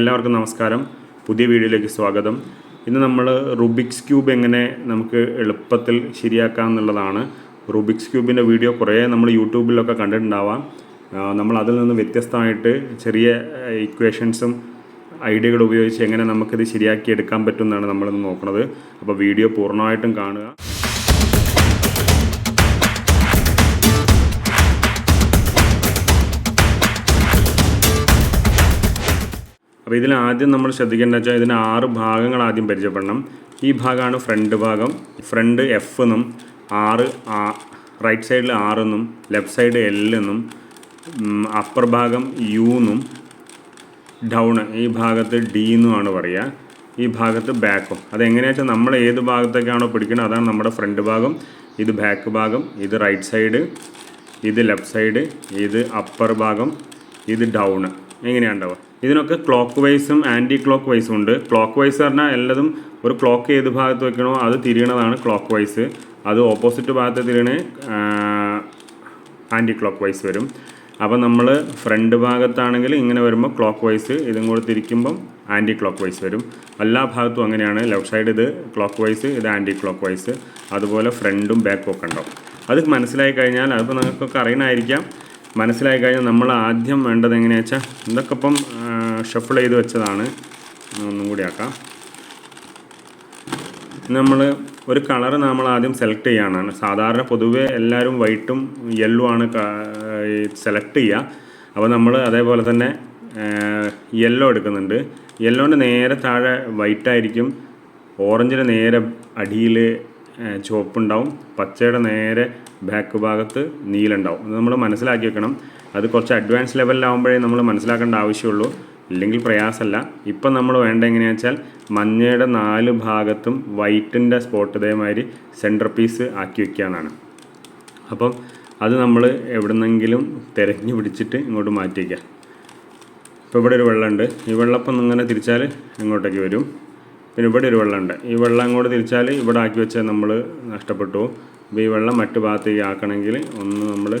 എല്ലാവർക്കും നമസ്കാരം. പുതിയ വീഡിയോയിലേക്ക് സ്വാഗതം. ഇന്ന് നമ്മൾ റുബിക്സ് ക്യൂബ് എങ്ങനെ നമുക്ക് എളുപ്പത്തിൽ ശരിയാക്കാം എന്നുള്ളതാണ്. റുബിക്സ് ക്യൂബിന്റെ വീഡിയോ കുറേ നമ്മൾ യൂട്യൂബിലൊക്കെ കണ്ടിട്ടുണ്ടാവാം. നമ്മൾ അതിൽ നിന്ന് വ്യത്യസ്തമായിട്ട് ചെറിയ ഇക്വേഷൻസും ഐഡിയകൾ ഉപയോഗിച്ച് എങ്ങനെ നമുക്കിത് ശരിയാക്കി എടുക്കാൻ പറ്റുമെന്നാണ് നമ്മളിന്ന് നോക്കുന്നത് അപ്പോൾ വീഡിയോ പൂർണമായിട്ടും കാണുക. അപ്പോൾ ഇതിൽ ആദ്യം നമ്മൾ ശ്രദ്ധിക്കേണ്ടത് വെച്ചാൽ ഇതിന് ആറ് ഭാഗങ്ങൾ ആദ്യം പരിചയപ്പെടണം. ഈ ഭാഗമാണ് ഫ്രണ്ട് ഭാഗം. ഫ്രണ്ട് എഫ് എന്നും ആറ് റൈറ്റ് സൈഡിൽ ആറ് എന്നും ലെഫ്റ്റ് സൈഡ് എൽ എന്നും അപ്പർ ഭാഗം യു എന്നും ഡൗൺ ഈ ഭാഗത്ത് ഡി എന്നുമാണ് പറയുക. ഈ ഭാഗത്ത് ബാക്കും അതെങ്ങനെയാണെന്ന് വെച്ചാൽ നമ്മൾ ഏത് ഭാഗത്തേക്കാണോ പിടിക്കുന്നത് അതാണ് നമ്മുടെ ഫ്രണ്ട് ഭാഗം. ഇത് ബാക്ക് ഭാഗം ഇത് റൈറ്റ് സൈഡ് ഇത് ലെഫ്റ്റ് സൈഡ് ഇത് അപ്പർ ഭാഗം ഇത് ഡൗൺ എങ്ങനെയാണ് ഉണ്ടാവുക? ഇതിനൊക്കെ ക്ലോക്ക് വൈസും ആന്റി ക്ലോക്ക് വൈസും ഉണ്ട്. ക്ലോക്ക് വൈസ് പറഞ്ഞാൽ എല്ലാതും ഒരു ക്ലോക്ക് ഏത് ഭാഗത്ത് വെക്കണോ അത് തിരിയണതാണ് ക്ലോക്ക് വൈസ് അത് ഓപ്പോസിറ്റ് ഭാഗത്ത് തിരിയണ ആന്റി ക്ലോക്ക് വൈസ് വരും. അപ്പോൾ നമ്മൾ ഫ്രണ്ട് ഭാഗത്താണെങ്കിൽ ഇങ്ങനെ വരുമ്പോൾ ക്ലോക്ക് വൈസ് ഇതും കൂടെ തിരിക്കുമ്പം ആന്റി ക്ലോക്ക് വൈസ് വരും. എല്ലാ ഭാഗത്തും അങ്ങനെയാണ്. ലെഫ്റ്റ് സൈഡ് ഇത് ക്ലോക്ക് വൈസ് ഇത് ആന്റി ക്ലോക്ക് വൈസ് അതുപോലെ ഫ്രണ്ടും ബാക്കും ഒക്കെ ഉണ്ടാവും. അത് മനസ്സിലായി കഴിഞ്ഞാൽ അതിപ്പോൾ നിങ്ങൾക്കൊക്കെ അറിയണമായിരിക്കാം. മനസ്സിലായി കഴിഞ്ഞാൽ നമ്മൾ ആദ്യം വേണ്ടത് എങ്ങനെയാ വെച്ചാൽ ഇതൊക്കെ ഇപ്പം ഷഫിൾ ചെയ്ത് വെച്ചതാണ്. ഒന്നും കൂടി ആക്കാം. നമ്മൾ ഒരു കളർ നമ്മൾ ആദ്യം സെലക്ട് ചെയ്യാനാണ് സാധാരണ പൊതുവേ എല്ലാവരും വൈറ്റും യെല്ലോ ആണ് സെലക്ട് ചെയ്യുക അപ്പോൾ നമ്മൾ അതേപോലെ തന്നെ യെല്ലോ എടുക്കുന്നുണ്ട്. യെല്ലോന്റെ നേരെ താഴെ വൈറ്റ് ആയിരിക്കും. ഓറഞ്ചിന്റെ നേരെ അടിയിൽ ചുവപ്പുണ്ടാവും. പച്ചയുടെ നേരെ ബാക്ക് ഭാഗത്ത് നീലുണ്ടാവും അത് നമ്മൾ മനസ്സിലാക്കി വെക്കണം. അത് കുറച്ച് അഡ്വാൻസ് ലെവലിലാവുമ്പോഴേ നമ്മൾ മനസ്സിലാക്കേണ്ട ആവശ്യമുള്ളൂ. ഇല്ലെങ്കിൽ പ്രയാസമല്ല. ഇപ്പം നമ്മൾ വേണ്ട എങ്ങനെയാണെന്ന് വെച്ചാൽ മഞ്ഞയുടെ നാല് ഭാഗത്തും വൈറ്റിന്റെ സ്പോട്ട് ഇതേമാതിരി സെന്റർ പീസ് ആക്കി വെക്കാനാണ്. അപ്പം അത് നമ്മൾ എവിടുന്നെങ്കിലും തിരഞ്ഞു പിടിച്ചിട്ട് ഇങ്ങോട്ട് മാറ്റി വയ്ക്കുക ഇപ്പോൾ ഇവിടെ ഒരു വെള്ളമുണ്ട്. ഈ വെള്ളപ്പം ഇങ്ങനെ തിരിച്ചാൽ ഇങ്ങോട്ടേക്ക് വരും. പിന്നെ ഇവിടെ ഒരു വെള്ളമുണ്ട്. ഈ വെള്ളം അങ്ങോട്ട് തിരിച്ചാൽ ഇവിടെ ആക്കി വെച്ചാൽ നമ്മൾ നഷ്ടപ്പെട്ടു. അപ്പോൾ ഈ വെള്ളം മറ്റു ഭാഗത്തേക്ക് ആക്കണമെങ്കിൽ ഒന്ന് നമ്മൾ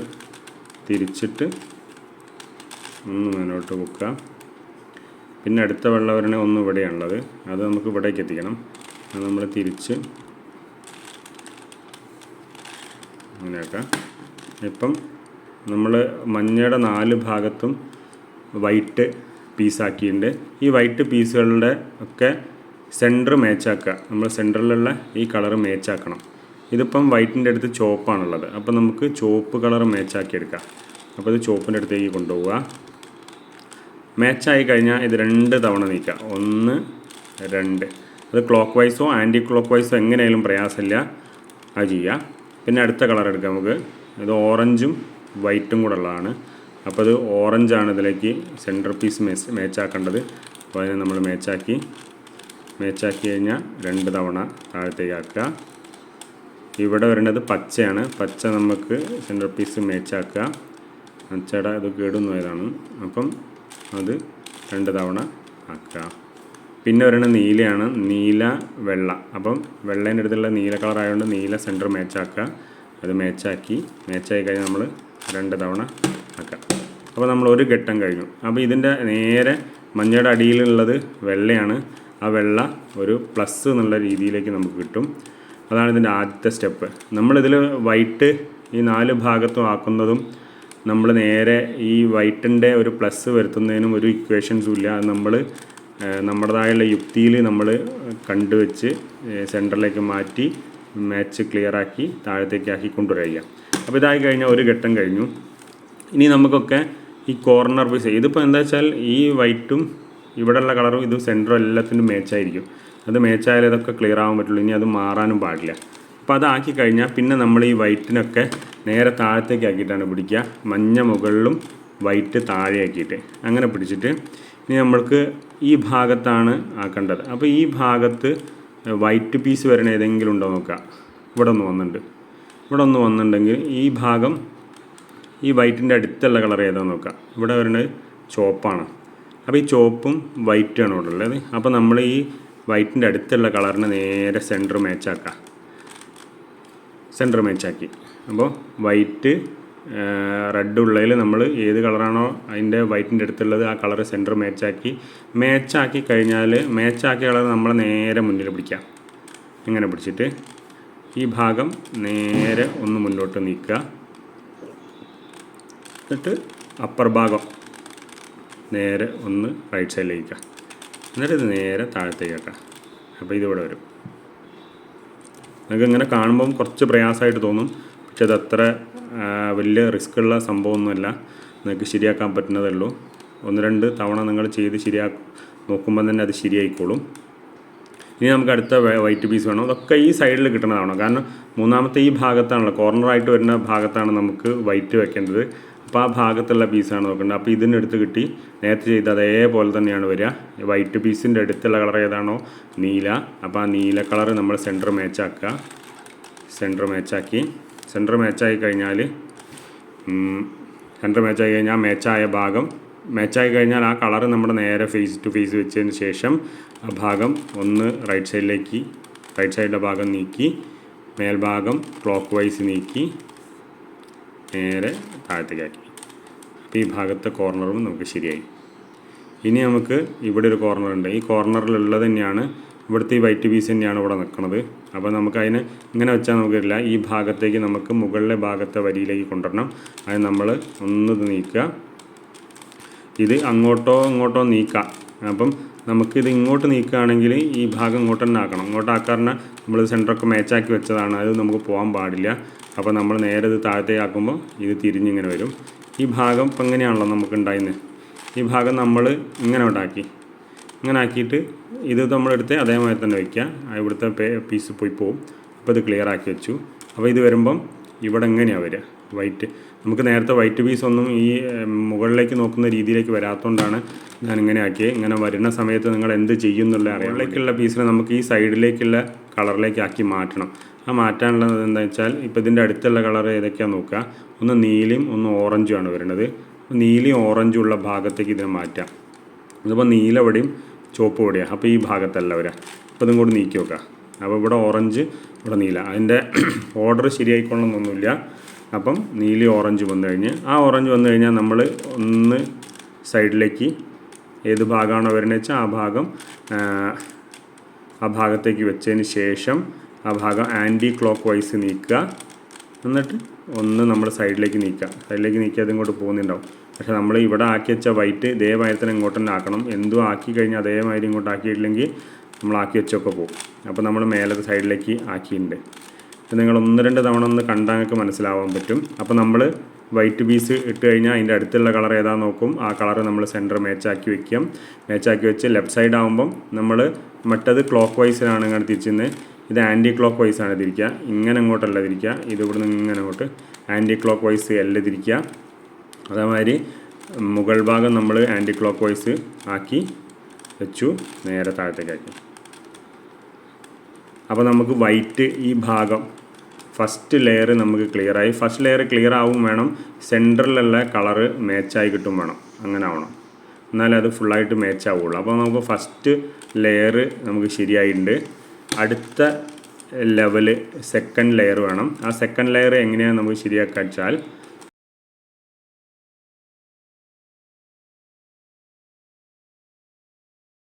തിരിച്ചിട്ട് ഒന്ന് മുന്നോട്ട് വെക്കുക. പിന്നെ അടുത്ത വെള്ളം വരണേ ഒന്ന് ഇവിടെയാണുള്ളത്. അത് നമുക്ക് ഇവിടേക്ക് എത്തിക്കണം. അത് നമ്മൾ തിരിച്ച് അങ്ങനെയൊക്കെ ഇപ്പം നമ്മൾ മഞ്ഞയുടെ നാല് ഭാഗത്തും വൈറ്റ് പീസാക്കിയിട്ടുണ്ട്. ഈ വൈറ്റ് പീസുകളുടെ ഒക്കെ സെന്റർ മേച്ചാക്കുക നമ്മൾ സെന്ററിലുള്ള ഈ കളർ മേച്ചാക്കണം ഇതിപ്പം വൈറ്റിന്റെ അടുത്ത് ചുവപ്പാണുള്ളത് അപ്പോൾ നമുക്ക് ചോപ്പ് കളർ മേച്ചാക്കി എടുക്കാം അപ്പോൾ ഇത് ചുവപ്പിന്റെ അടുത്തേക്ക് കൊണ്ടുപോവുക. മാച്ചായി കഴിഞ്ഞാൽ ഇത് രണ്ട് തവണ നീക്കുക. ഒന്ന് രണ്ട്. അത് ക്ലോക്ക് വൈസോ ആന്റി ക്ലോക്ക് വൈസോ എങ്ങനെയായാലും പ്രയാസമില്ല. അത് ചെയ്യുക. പിന്നെ അടുത്ത കളർ എടുക്കാം നമുക്ക്. ഇത് ഓറഞ്ചും വൈറ്റും കൂടെ ഉള്ളതാണ് അപ്പോൾ അത് ഓറഞ്ചാണ് ഇതിലേക്ക് സെന്റർ പീസ് മേച്ച് മേച്ചാക്കേണ്ടത് അപ്പോൾ അതിനെ നമ്മൾ മേച്ചാക്കി മേച്ചാക്കി കഴിഞ്ഞാൽ രണ്ട് തവണ താഴത്തേക്ക് ആക്കുക. ഇവിടെ വരേണ്ടത് പച്ചയാണ്. പച്ച നമുക്ക് സെന്റർ പീസ് മേച്ചാക്കുക. പച്ചയുടെ ഇത് കേടുന്നു പോയതാണ് അപ്പം അത് രണ്ട് തവണ ആക്കുക. പിന്നെ വരേണ്ടത് നീലയാണ്. നീല വെള്ള. അപ്പം വെള്ളേന്റെ അടുത്തുള്ള നീല കളർ ആയതുകൊണ്ട് നീല സെന്റർ മേച്ചാക്കുക. അത് മേച്ചാക്കി മേച്ചാക്കി കഴിഞ്ഞാൽ നമ്മൾ രണ്ട് തവണ ആക്കുക. അപ്പോൾ നമ്മൾ ഒരു ഘട്ടം കഴിഞ്ഞു. അപ്പോൾ ഇതിന്റെ നേരെ മഞ്ഞയുടെ അടിയിലുള്ളത് വെള്ളയാണ്. ആ വെള്ള ഒരു പ്ലസ് എന്നുള്ള രീതിയിലേക്ക് നമുക്ക് കിട്ടും. അതാണ് ഇതിന്റെ ആദ്യത്തെ സ്റ്റെപ്പ്. നമ്മളിതിൽ വൈറ്റ് ഈ നാല് ഭാഗത്തും ആക്കുന്നതും നമ്മൾ നേരെ ഈ വൈറ്റിന്റെ ഒരു പ്ലസ് വരുത്തുന്നതിനും ഒരു ഇക്വേഷൻസും ഇല്ല. അത് നമ്മൾ നമ്മുടേതായുള്ള യുക്തിയിൽ നമ്മൾ കണ്ടുവച്ച് സെന്ററിലേക്ക് മാറ്റി മാച്ച് ക്ലിയറാക്കി താഴത്തേക്ക് ആക്കി കൊണ്ടുവരിക. അപ്പോൾ ഇതായി കഴിഞ്ഞാൽ ഒരു ഘട്ടം കഴിഞ്ഞു. ഇനി നമുക്കൊക്കെ ഈ കോർണർ പീസ് ഇതിപ്പോൾ എന്താ വെച്ചാൽ ഈ വൈറ്റും ഇവിടെയുള്ള കളറും ഇതും സെന്ററും എല്ലാത്തിനും മേച്ചായിരിക്കും അത് മേച്ചായാലേ ഇതൊക്കെ ക്ലിയർ ആവാൻ പറ്റുള്ളൂ. ഇനി അത് മാറാനും പാടില്ല. അപ്പോൾ അതാക്കി കഴിഞ്ഞാൽ പിന്നെ നമ്മൾ ഈ വൈറ്റിനൊക്കെ നേരെ താഴത്തേക്ക് ആക്കിയിട്ടാണ് പിടിക്കുക. മഞ്ഞ മുകളിലും വൈറ്റ് താഴെ ആക്കിയിട്ട്. അങ്ങനെ പിടിച്ചിട്ട് ഇനി നമ്മൾക്ക് ഈ ഭാഗത്താണ് ആക്കേണ്ടത്. അപ്പോൾ ഈ ഭാഗത്ത് വൈറ്റ് പീസ് വരണ ഏതെങ്കിലും ഉണ്ടോ നോക്കുക ഇവിടെ ഒന്ന് വന്നിട്ടുണ്ട്. ഇവിടെ ഒന്ന് വന്നിട്ടുണ്ടെങ്കിൽ ഈ ഭാഗം ഈ വൈറ്റിന്റെ അടുത്തുള്ള കളർ ഏതാണെന്ന് നോക്കാം. ഇവിടെ വരുന്നത് ചുവപ്പാണ്. അപ്പോൾ ഈ ചുവപ്പും വൈറ്റുമാണ് ഇവിടെ ഉള്ളത്. അപ്പോൾ നമ്മൾ ഈ വൈറ്റിന്റെ അടുത്തുള്ള കളറിനെ നേരെ സെന്റർ മാച്ചാക്കാം സെന്റർ മാച്ചാക്കി അപ്പോൾ വൈറ്റ് റെഡ് ഉള്ളതിൽ നമ്മൾ ഏത് കളറാണോ അതിന്റെ വൈറ്റിന്റെ അടുത്തുള്ളത് ആ കളർ സെന്റർ മാച്ചാക്കി മാച്ചാക്കി കഴിഞ്ഞാൽ മാച്ചാക്കിയ കളർ നമ്മൾ നേരെ മുന്നിൽ പിടിക്കാം. ഇങ്ങനെ പിടിച്ചിട്ട് ഈ ഭാഗം നേരെ ഒന്ന് മുന്നോട്ട് നീക്കുക. എന്നിട്ട് അപ്പർ ഭാഗം. നേരെ ഒന്ന് റൈറ്റ് സൈഡിലേക്ക് എന്നിട്ട് ഇത് നേരെ താഴത്തേക്ക് വെക്കാം അപ്പോൾ ഇതിവിടെ വരും. നിങ്ങൾക്ക് ഇങ്ങനെ കാണുമ്പം കുറച്ച് പ്രയാസമായിട്ട് തോന്നും. പക്ഷെ അത് അത്ര വലിയ റിസ്ക് ഉള്ള സംഭവമൊന്നുമല്ല. നിങ്ങൾക്ക് ശരിയാക്കാൻ പറ്റുന്നതേ ഉള്ളൂ. ഒന്ന് രണ്ട് തവണ നിങ്ങൾ ചെയ്ത് ശരിയാ നോക്കുമ്പോൾ തന്നെ അത് ശരിയായിക്കോളും. ഇനി നമുക്ക് അടുത്ത വൈറ്റ് പീസ് വേണം. അതൊക്കെ ഈ സൈഡിൽ കിട്ടുന്നതാണോ കാരണം മൂന്നാമത്തെ ഈ ഭാഗത്താണല്ലോ കോർണറായിട്ട് വരുന്ന ഭാഗത്താണ് നമുക്ക് വൈറ്റ് വെക്കേണ്ടത്. അപ്പോൾ ആ ഭാഗത്തുള്ള പീസാണ് നോക്കേണ്ടത് അപ്പോൾ ഇതിന്റെ അടുത്ത് കിട്ടി. നേരത്തെ ചെയ്ത് അതേപോലെ തന്നെയാണ് വരിക. വൈറ്റ് പീസിന്റെ അടുത്തുള്ള കളർ ഏതാണോ? നീല. അപ്പോൾ ആ നീല കളർ നമ്മൾ സെന്റർ മാച്ചാക്കുക സെന്റർ മാച്ചാക്കി സെന്റർ മാച്ചായി കഴിഞ്ഞാൽ സെന്റർ മാച്ചായി കഴിഞ്ഞാൽ മാച്ചായ ഭാഗം. മാച്ചായി കഴിഞ്ഞാൽ ആ കളർ നമ്മുടെ നേരെ ഫേസ് ടു ഫേസ് വെച്ചതിന് ശേഷം ആ ഭാഗം ഒന്ന് റൈറ്റ് സൈഡിലേക്ക് റൈറ്റ് സൈഡിലെ ഭാഗം നീക്കി മേൽഭാഗം ക്ലോക്ക് വൈസ് നീക്കി നേരെ താഴത്തേക്കാക്കി. അപ്പോൾ ഈ ഭാഗത്തെ കോർണറും നമുക്ക് ശരിയായി. ഇനി നമുക്ക് ഇവിടെ ഒരു കോർണർ ഉണ്ട്. ഈ കോർണറിലുള്ളത് തന്നെയാണ്. ഇവിടുത്തെ ഈ വൈറ്റ് പീസ് തന്നെയാണ് ഇവിടെ നിൽക്കുന്നത്. അപ്പോൾ നമുക്ക് അതിന് ഇങ്ങനെ വെച്ചാൽ നമുക്ക് നമുക്കില്ല ഈ ഭാഗത്തേക്ക് നമുക്ക് മുകളിലെ ഭാഗത്തെ വരിയിലേക്ക് കൊണ്ടുവരണം. അത് നമ്മൾ ഒന്ന് നീക്കുക. ഇത് അങ്ങോട്ടോ ഇങ്ങോട്ടോ നീക്കാം അപ്പം നമുക്കിത് ഇങ്ങോട്ട് നീക്കുകയാണെങ്കിൽ ഈ ഭാഗം ഇങ്ങോട്ട് തന്നെ ആക്കണം. ഇങ്ങോട്ട് നമ്മൾ സെന്ററൊക്കെ മാച്ചാക്കി വെച്ചതാണ്. അത് നമുക്ക് പോകാൻ പാടില്ല. അപ്പോൾ നമ്മൾ നേരെ ഇത് താഴത്തേക്ക് ആക്കുമ്പോൾ ഇത് തിരിഞ്ഞിങ്ങനെ വരും. ഈ ഭാഗം ഇപ്പം എങ്ങനെയാണല്ലോ നമുക്ക് ഉണ്ടായിരുന്നത് ഈ ഭാഗം നമ്മൾ ഇങ്ങനെ ഉണ്ടാക്കി ഇങ്ങനെ ആക്കിയിട്ട് ഇത് നമ്മളെടുത്ത് അതേമാതിരി തന്നെ വയ്ക്കുക ഇവിടുത്തെ പീസ് പോയി പോവും. അപ്പോൾ ഇത് ക്ലിയർ ആക്കി വെച്ചു. അപ്പോൾ ഇത് വരുമ്പം ഇവിടെ എങ്ങനെയാണ് വരിക? വൈറ്റ്. നമുക്ക് നേരത്തെ വൈറ്റ് പീസ് ഒന്നും ഈ മുകളിലേക്ക് നോക്കുന്ന രീതിയിലേക്ക് വരാത്തതുകൊണ്ടാണ് ഞാൻ ഇങ്ങനെ ആക്കിയത് ഇങ്ങനെ വരുന്ന സമയത്ത് നിങ്ങൾ എന്ത് ചെയ്യും എന്നുള്ള പീസിനെ നമുക്ക് ഈ സൈഡിലേക്കുള്ള കളറിലേക്ക് ആക്കി മാറ്റണം. ആ മാറ്റാനുള്ളത് എന്താ വെച്ചാൽ ഇപ്പോൾ ഇതിന്റെ അടുത്തുള്ള കളർ ഏതൊക്കെയാണെന്ന് നോക്കുക. ഒന്ന് നീലയും ഒന്ന് ഓറഞ്ചും ആണ് വരുന്നത്. നീലയും ഓറഞ്ചും ഉള്ള ഭാഗത്തേക്ക് ഇതിനെ മാറ്റാം ഇതിപ്പോൾ നീല ഇവിടെയും ചുവപ്പ് ഇവിടെയാണ് അപ്പോൾ ഈ ഭാഗത്തല്ല വരിക അപ്പോൾ ഇതും കൂടി നീക്കി നോക്കുക അപ്പോൾ ഇവിടെ ഓറഞ്ച് ഇവിടെ നീല. അതിന്റെ ഓർഡർ ശരിയായിക്കൊള്ളണമെന്നൊന്നുമില്ല അപ്പം നീലി ഓറഞ്ച് വന്നു കഴിഞ്ഞ് ആ ഓറഞ്ച് വന്നു കഴിഞ്ഞാൽ നമ്മൾ ഒന്ന് സൈഡിലേക്ക് ഏത് ഭാഗമാണോ വരുന്നത് വെച്ചാൽ ആ ഭാഗം ആ, ഭാഗത്തേക്ക് വെച്ചതിന് ശേഷം ആ ഭാഗം ആന്റി ക്ലോക്ക് വൈസ് നീക്കുക. എന്നിട്ട് ഒന്ന് നമ്മൾ സൈഡിലേക്ക് നീക്കുക. സൈഡിലേക്ക് നീക്കി അത് ഇങ്ങോട്ട് പോകുന്നുണ്ടാവും. പക്ഷേ നമ്മൾ ഇവിടെ ആക്കി വെച്ച വൈറ്റ് ഇതേമാതിരി തന്നെ ഇങ്ങോട്ട് തന്നെ ആക്കണം. എന്തും ആക്കി കഴിഞ്ഞാൽ അതേമാതിരി ഇങ്ങോട്ട് ആക്കിയിട്ടില്ലെങ്കിൽ നമ്മൾ ആക്കി വെച്ചൊക്കെ പോകും. അപ്പോൾ നമ്മൾ മേലത്തെ സൈഡിലേക്ക് ആക്കിയിട്ടുണ്ട്. നിങ്ങൾ ഒന്ന് രണ്ട് തവണ ഒന്ന് കണ്ടാൽ നിങ്ങൾക്ക് മനസ്സിലാവാൻ പറ്റും. അപ്പോൾ നമ്മൾ വൈറ്റ് പീസ് ഇട്ട് കഴിഞ്ഞാൽ അതിന്റെ അടുത്തുള്ള കളർ ഏതാണെന്ന് നോക്കും. ആ കളർ നമ്മൾ സെന്റർ മാച്ചാക്കി വയ്ക്കാം മാച്ചാക്കി വെച്ച് ലെഫ്റ്റ് സൈഡ് ആകുമ്പം നമ്മൾ മറ്റത് ക്ലോക്ക് വൈസിലാണ് ഇങ്ങനെ തിരിച്ചിരുന്നത് ഇത് ആന്റി ക്ലോക്ക് വൈസ് ആണ് തിരിക്കുക. ഇങ്ങനെ അങ്ങോട്ടല്ല തിരിക്കുക. ഇത് ഇങ്ങനെ അങ്ങോട്ട് ആന്റി ക്ലോക്ക് വൈസ് എല്ലാം തിരിക്കുക. അതേമാതിരി മുകൾ ഭാഗം നമ്മൾ ആന്റി ക്ലോക്ക് വൈസ് ആക്കി വെച്ചു. നേരെ താഴത്തേക്കാക്കി അപ്പോൾ നമുക്ക് വൈറ്റ് ഈ ഭാഗം ഫസ്റ്റ് ലെയർ നമുക്ക് ക്ലിയർ ആയി. ഫസ്റ്റ് ലെയർ ക്ലിയർ ആവും വേണം. സെന്ററിലുള്ള കളറ് മാച്ചായി കിട്ടും വേണം. അങ്ങനെ ആവണം. എന്നാലേ അത് ഫുള്ളായിട്ട് മാച്ച് ആവുള്ളൂ. അപ്പോൾ നമുക്ക് ഫസ്റ്റ് ലെയർ നമുക്ക് ശരിയായിട്ടുണ്ട് അടുത്ത ലെവൽ സെക്കൻഡ് ലെയർ വേണം. ആ സെക്കൻഡ് ലെയർ എങ്ങനെയാണ് നമുക്ക് ശരിയാക്കുക വെച്ചാൽ